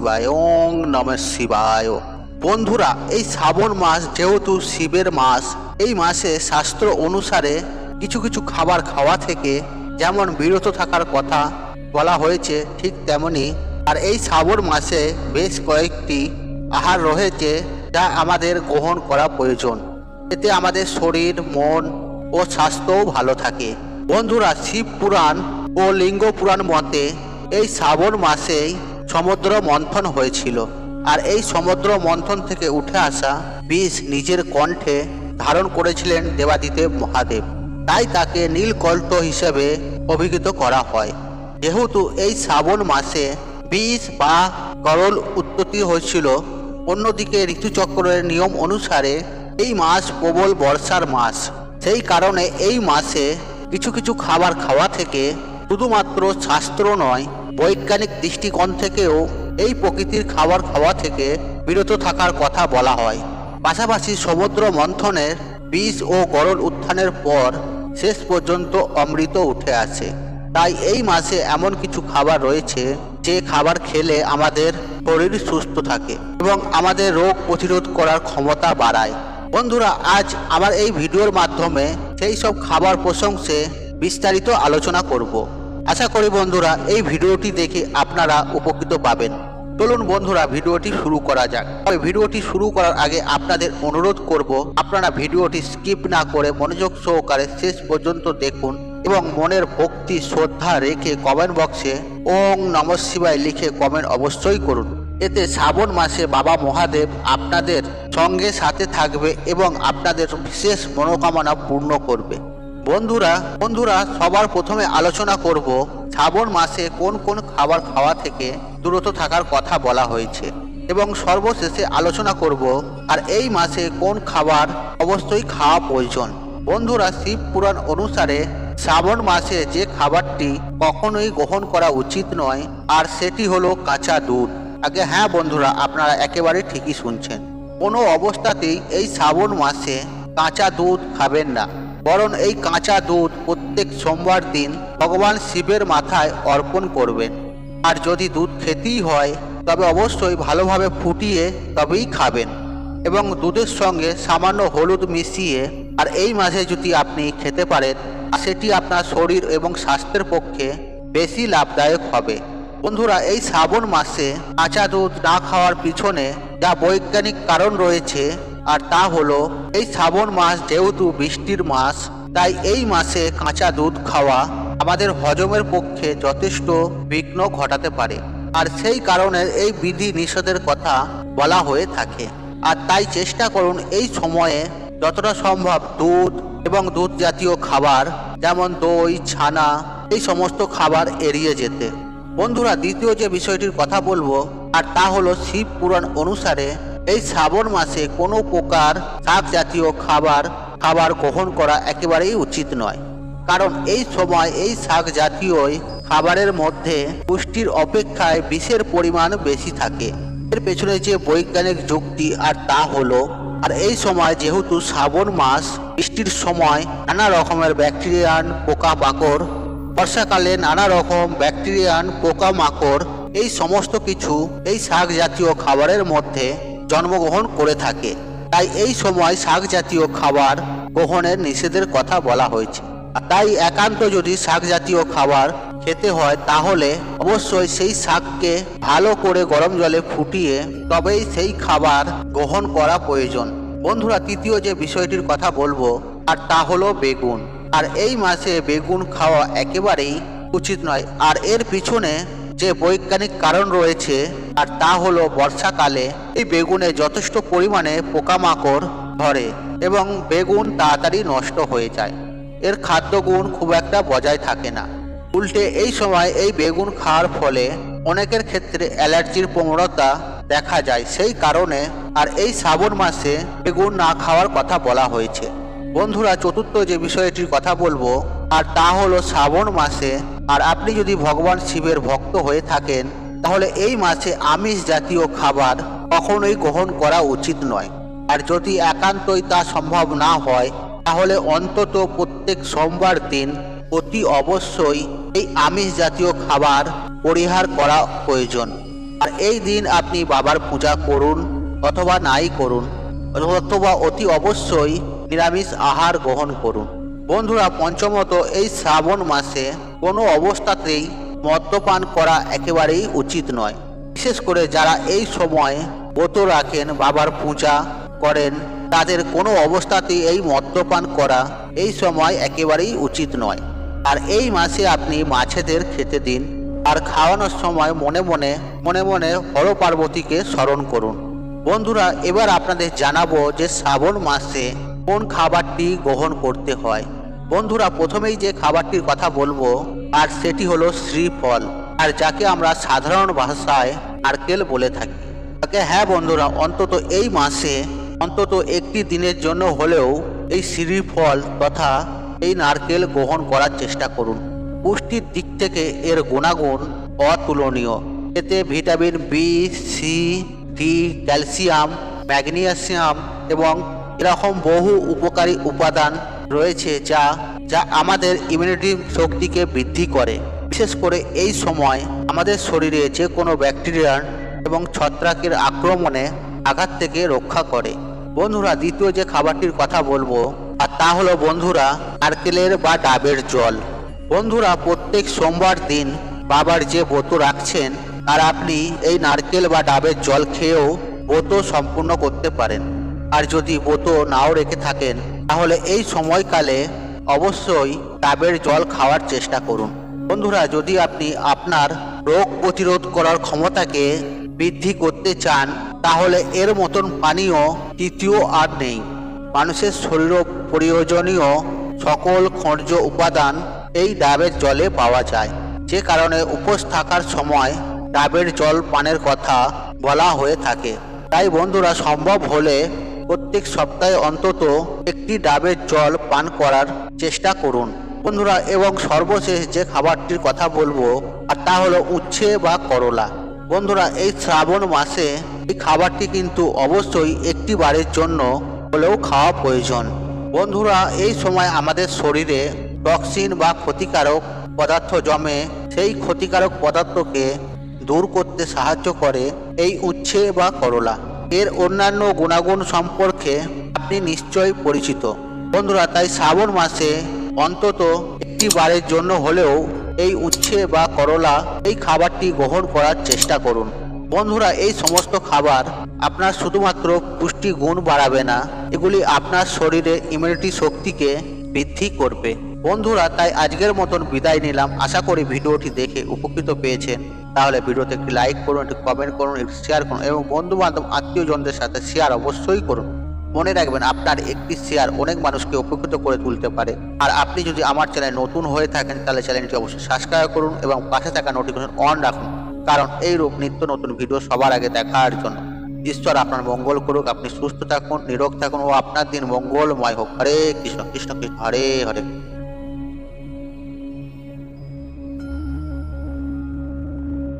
শিবায় ওং নম শিবায়। বন্ধুরা, এই শ্রাবণ মাস যেহেতু শিবের মাস, এই মাসে শাস্ত্র অনুসারে কিছু কিছু খাবার খাওয়া থেকে যেমন বিরত থাকার কথা বলা হয়েছে ঠিক তেমনি, আর এই শ্রাবণ মাসে বেশ কয়েকটি আহার রয়েছে যা আমাদের গ্রহণ করা প্রয়োজন। এতে আমাদের শরীর, মন ও স্বাস্থ্যও ভালো থাকে। বন্ধুরা, শিব পুরাণ ও লিঙ্গ পুরাণ মতে এই শ্রাবণ মাসেই সমুদ্র মন্থন হয়েছিল। আর এই সমুদ্র মন্থন থেকে উঠে আসা বিষ নিজের কণ্ঠে ধারণ করেছিলেন দেবাদিদেব মহাদেব। তাই তাকে নীলকণ্ঠ হিসেবে অভিহিত করা হয়। যেহেতু এই শ্রাবণ মাসে বিষ বা গরল উৎপত্তি হয়েছিল, অন্যদিকে ঋতুচক্রের নিয়ম অনুসারে এই মাস প্রবল বর্ষার মাস। সেই কারণে এই মাসে কিছু কিছু খাবার খাওয়া থেকে শুধুমাত্র শাস্ত্র নয় বৈজ্ঞানিক দৃষ্টিকোণ থেকেও এই প্রকৃতির খাবার খাওয়া থেকে বিরত থাকার কথা বলা হয়। পাশাপাশি সমুদ্র মন্থনের বিষ ও গরল উত্থানের পর শেষ পর্যন্ত অমৃত উঠে আসে তাই এই মাসে এমন কিছু খাবার রয়েছে যে খাবার খেলে আমাদের শরীর সুস্থ থাকে এবং আমাদের রোগ প্রতিরোধ করার ক্ষমতা বাড়ায়। বন্ধুরা, আজ আমার এই ভিডিওর মাধ্যমে সেই সব খাবার প্রশংসে বিস্তারিত আলোচনা করব। আশা করি বন্ধুরা, এই ভিডিওটি দেখে আপনারা উপকৃত পাবেন। চলুন বন্ধুরা, ভিডিওটি শুরু করা যাক। তবে ভিডিওটি শুরু করার আগে আপনাদের অনুরোধ করব, আপনারা ভিডিওটি স্কিপ না করে মনোযোগ সহকারে শেষ পর্যন্ত দেখুন এবং মনের ভক্তি, শ্রদ্ধা রেখে কমেন্ট বক্সে ওং নম শিবায় লিখে কমেন্ট অবশ্যই করুন। এতে শ্রাবণ মাসে বাবা মহাদেব আপনাদের সঙ্গে সাথে থাকবে এবং আপনাদের বিশেষ মনোকামনা পূর্ণ করবে। বন্ধুরা বন্ধুরা, সবার প্রথমে আলোচনা করব শ্রাবণ মাসে কোন কোন খাবার খাওয়া থেকে দূরত থাকার কথা বলা হয়েছে এবং সর্বশেষে আলোচনা করব, আর এই মাসে কোন খাবার অবশ্যই খাওয়া প্রয়োজন। বন্ধুরা, শিব পুরাণ অনুসারে শ্রাবণ মাসে যে খাবারটি কখনোই গ্রহণ করা উচিত নয়, আর সেটি হলো কাঁচা দুধ। আগে হ্যাঁ বন্ধুরা, আপনারা একেবারে ঠিকই শুনছেন। কোনো অবস্থাতেই এই শ্রাবণ মাসে কাঁচা দুধ খাবেন না। বরং এই কাঁচা দুধ প্রত্যেক সোমবার দিন ভগবান শিবের মাথায় অর্পণ করবেন। আর যদি দুধ খেতেই হয়, তবে অবশ্যই ভালোভাবে ফুটিয়ে তবেই খাবেন। এবং দুধের সঙ্গে সামান্য হলুদ মিশিয়ে, আর এই মাসে যদি আপনি খেতে পারেন সেটি আপনার শরীর এবং স্বাস্থ্যের পক্ষে বেশি লাভদায়ক হবে। বন্ধুরা, এই শ্রাবণ মাসে কাঁচা দুধ না খাওয়ার পিছনে যা বৈজ্ঞানিক কারণ রয়েছে আর তা হলো, এই শ্রাবণ মাস যেহেতু বৃষ্টির মাস, তাই এই মাসে কাঁচা দুধ খাওয়া আমাদের হজমের পক্ষে যথেষ্ট বিঘ্ন ঘটাতে পারে। আর সেই কারণে এই বিধি নিষেধের কথা বলা হয়ে থাকে। আর তাই চেষ্টা করুন এই সময়ে যতটা সম্ভব দুধ এবং দুধ জাতীয় খাবার, যেমন দই, ছানা, এই সমস্ত খাবার এড়িয়ে যেতে। বন্ধুরা, দ্বিতীয় যে বিষয়টির কথা বলব, আর তা হলো শিব পুরাণ অনুসারে এই শ্রাবণ মাসে কোনো প্রকার শাক জাতীয় খাবার খাবার গ্রহণ করা একেবারেই উচিত নয়। কারণ এই সময় এই শাক জাতীয় খাবারের মধ্যে পুষ্টির অপেক্ষায় বিষের পরিমাণ বেশি থাকে। এর পেছনে যে বৈজ্ঞানিক যুক্তি আর তা হলো, আর এই সময় যেহেতু শ্রাবণ মাস, বৃষ্টির সময় নানা রকমের ব্যাকটেরিয়ান, পোকামাকড়, বর্ষাকালে নানা রকম ব্যাকটেরিয়ান, পোকামাকড়, এই সমস্ত কিছু এই শাক জাতীয় খাবারের মধ্যে জন্মগ্রহণ করে থাকে। তাই এই সময় শাক জাতীয় খাবার গ্রহণের নিষেধের কথা বলা হয়েছে। তাই একান্ত যদি শাক জাতীয় খাবার খেতে হয়, তাহলে অবশ্যই সেই শাককে ভালো করে গরম জলে ফুটিয়ে তবেই সেই খাবার গ্রহণ করা প্রয়োজন। বন্ধুরা, তৃতীয় যে বিষয়টির কথা বলব, আর তা হলো বেগুন। আর এই মাসে বেগুন খাওয়া একেবারেই উচিত নয়। আর এর পিছনে যে বৈজ্ঞানিক কারণ রয়েছে, আর তা হলো বর্ষাকালে এই বেগুনে যথেষ্ট পরিমাণে পোকামাকড় ধরে এবং বেগুন তাড়াতাড়ি নষ্ট হয়ে যায়। এর খাদ্যগুণ খুব একটা বজায় থাকে না। উল্টে এই সময় এই বেগুন খাওয়ার ফলে অনেকের ক্ষেত্রে অ্যালার্জির প্রবণতা দেখা যায়। সেই কারণে আর এই শ্রাবণ মাসে বেগুন না খাওয়ার কথা বলা হয়েছে। বন্ধুরা, চতুর্থ যে বিষয়টির কথা বলব আর তা হলো শ্রাবণ মাসে। আর আপনি যদি ভগবান শিবের ভক্ত হয়ে থাকেন, তাহলে এই মাসে আমিষ জাতীয় খাবার কখনোই গ্রহণ করা উচিত নয়। আর যদি একান্তই তা সম্ভব না হয়, তাহলে অন্তত প্রত্যেক সোমবার দিন অতি অবশ্যই এই আমিষ জাতীয় খাবার পরিহার করা প্রয়োজন। আর এই দিন আপনি বাবার পূজা করুন অথবা নাই করুন, অথবা অতি অবশ্যই নিরামিষ আহার গ্রহণ করুন। বন্ধুরা, পঞ্চমত, এই শ্রাবণ মাসে কোনো অবস্থাতেই মদ্যপান করা একেবারেই উচিত নয়। বিশেষ করে যারা এই সময় ব্রত রাখেন, বাবার পূজা করেন, তাদের কোনো অবস্থাতেই এই মদ্যপান করা এই সময় একেবারেই উচিত নয়। আর এই মাসে আপনি মাছেদের খেতে দিন আর খাওয়ানোর সময় মনে মনে মনে মনে হর পার্বতীকে স্মরণ করুন। বন্ধুরা, এবার আপনাদের জানাব যে শ্রাবণ মাসে কোন খাবারটি গ্রহণ করতে হয়। বন্ধুরা, প্রথমেই যে খাবারটির কথা বলব, আর সেটি হলো শ্রীফল, আর যাকে আমরা সাধারণ ভাষায় নারকেল বলে থাকি। তাকে হ্যাঁ বন্ধুরা, অন্তত এই মাসে, অন্তত একটি দিনের জন্য হলেও এই শ্রীফল তথা এই নারকেল গ্রহণ করার চেষ্টা করুন। পুষ্টির দিক থেকে এর গুণাগুণ অতুলনীয়। এতে vitamin B, C, D, calcium, magnesium এবং এরকম বহু উপকারী উপাদান রয়েছে যা যা আমাদের ইমিউনিটি শক্তিকে বৃদ্ধি করে। বিশেষ করে এই সময় আমাদের শরীরে যে কোনো ব্যাকটেরিয়ার এবং ছত্রাকের আক্রমণে আঘাত থেকে রক্ষা করে। বন্ধুরা, দ্বিতীয় যে খাবারটির কথা বলব, আর তা হলো বন্ধুরা, নারকেলের বা ডাবের জল। বন্ধুরা, প্রত্যেক সোমবার দিন বাবার যে ব্রত রাখছেন আর আপনি এই নারকেল বা ডাবের জল খেয়েও ব্রত সম্পূর্ণ করতে পারেন। আর যদি ব্রত নাও রেখে থাকেন, তাহলে এই সময়কালে অবশ্যই ডাবের জল খাওয়ার চেষ্টা করুন। বন্ধুরা, যদি আপনি আপনার রোগ প্রতিরোধ করার ক্ষমতাকে বৃদ্ধি করতে চান, তাহলে এর মতন পানীয় তৃতীয় আর নেই। মানুষের শরীর প্রয়োজনীয় সকল খনিজ উপাদান এই ডাবের জলে পাওয়া যায়। যে কারণে উপোস থাকার সময় ডাবের জল পানের কথা বলা হয়ে থাকে। তাই বন্ধুরা, সম্ভব হলে প্রত্যেক সপ্তাহে অন্তত একটি ডাবের জল পান করার চেষ্টা করুন। বন্ধুরা, এবং সর্বশেষ যে খাবারটির কথা বলব, আর তা হলো উচ্ছে বা করলা। বন্ধুরা, এই শ্রাবণ মাসে এই খাবারটি কিন্তু অবশ্যই একটি বারের জন্য হলেও খাওয়া প্রয়োজন। বন্ধুরা, এই সময় আমাদের শরীরে টক্সিন বা ক্ষতিকারক পদার্থ জমে, সেই ক্ষতিকারক পদার্থকে দূর করতে সাহায্য করে এই উচ্ছে বা করলা। এর অন্যান্য গুণাগুণ সম্পর্কে আপনি নিশ্চয়ই পরিচিত। বন্ধুরা, তাই শ্রাবণ মাসে অন্তত একটি বারের জন্য হলেও এই উচ্ছে বা করলা এই খাবারটি গ্রহণ করার চেষ্টা করুন। বন্ধুরা, এই সমস্ত খাবার আপনার শুধুমাত্র পুষ্টি গুণ বাড়াবে না, এগুলি আপনার শরীরে ইমিউনিটি শক্তিকে বৃদ্ধি করবে। বন্ধুরা, তাই আজকের মতন বিদায় নিলাম। আশা করি ভিডিওটি দেখে উপকৃত পেয়েছেন। তাহলে ভিডিওতে একটি লাইক করুন, একটি কমেন্ট করুন, একটি শেয়ার করুন এবং বন্ধু বান্ধব আত্মীয়জনদের সাথে শেয়ার অবশ্যই করুন। মনে রাখবেন, আপনার একটি শেয়ার অনেক মানুষকে উপকৃত করে তুলতে পারে। আর আপনি যদি আমার চ্যানেল নতুন হয়ে থাকেন, তাহলে চ্যানেলটি অবশ্যই সাবস্ক্রাইব করুন এবং পাশে থাকা নোটিফিকেশন অন রাখুন। কারণ এই রূপ নিত্য নতুন ভিডিও সবার আগে দেখার জন্য। ঈশ্বর আপনার মঙ্গল করুক, আপনি সুস্থ থাকুন, নিরোগ থাকুন ও আপনার দিন মঙ্গলময় হোক। হরে কৃষ্ণ কৃষ্ণ কৃষ্ণ, হরে হরে